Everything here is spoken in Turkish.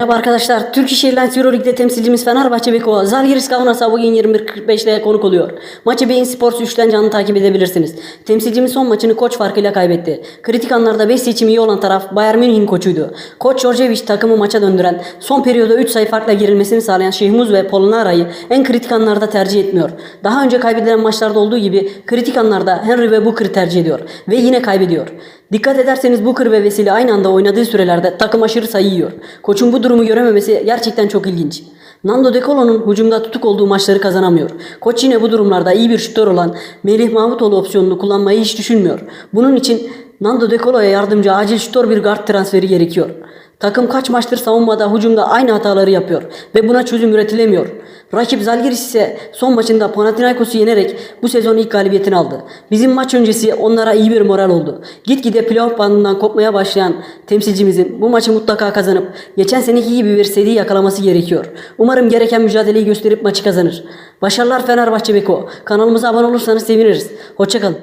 Merhaba arkadaşlar. Türk İş Airlines Euroleague'de temsilcimiz Fenerbahçe Beko. Zalgiris Kaunas'a bugün 21.45'te konuk oluyor. Maçı Bein Sports 3'ten canlı takip edebilirsiniz. Temsilcimiz son maçını koç farkıyla kaybetti. Kritik anlarda 5 seçimi iyi olan taraf Bayern Münih'in koçuydu. Koç Djordjevic takımı maça döndüren, son periyoda 3 sayı farkla girilmesini sağlayan Şehmuz ve Polonara'yı en kritik anlarda tercih etmiyor. Daha önce kaybedilen maçlarda olduğu gibi kritik anlarda Henry ve Booker'ı tercih ediyor. Ve yine kaybediyor. Dikkat ederseniz Booker ve Veseli aynı anda oynadığı sürelerde takım aşırı sayı yiyor. Koçun bu durumu görememesi gerçekten çok ilginç. Nando De Colo'nun hücumda tutuk olduğu maçları kazanamıyor. Koç yine bu durumlarda iyi bir şutör olan Melih Mahmutoğlu opsiyonunu kullanmayı hiç düşünmüyor. Bunun için Nando De Colo'ya yardımcı acil şutör bir guard transferi gerekiyor. Takım kaç maçtır savunmada, hücumda aynı hataları yapıyor ve buna çözüm üretilemiyor. Rakip Zalgiris ise son maçında Panathinaikos'u yenerek bu sezon ilk galibiyetini aldı. Bizim maç öncesi onlara iyi bir moral oldu. Gitgide playoff bandından kopmaya başlayan temsilcimizin bu maçı mutlaka kazanıp geçen seneki gibi bir seri yakalaması gerekiyor. Umarım gereken mücadeleyi gösterip maçı kazanır. Başarılar Fenerbahçe Beko. Kanalımıza abone olursanız seviniriz. Hoşçakalın.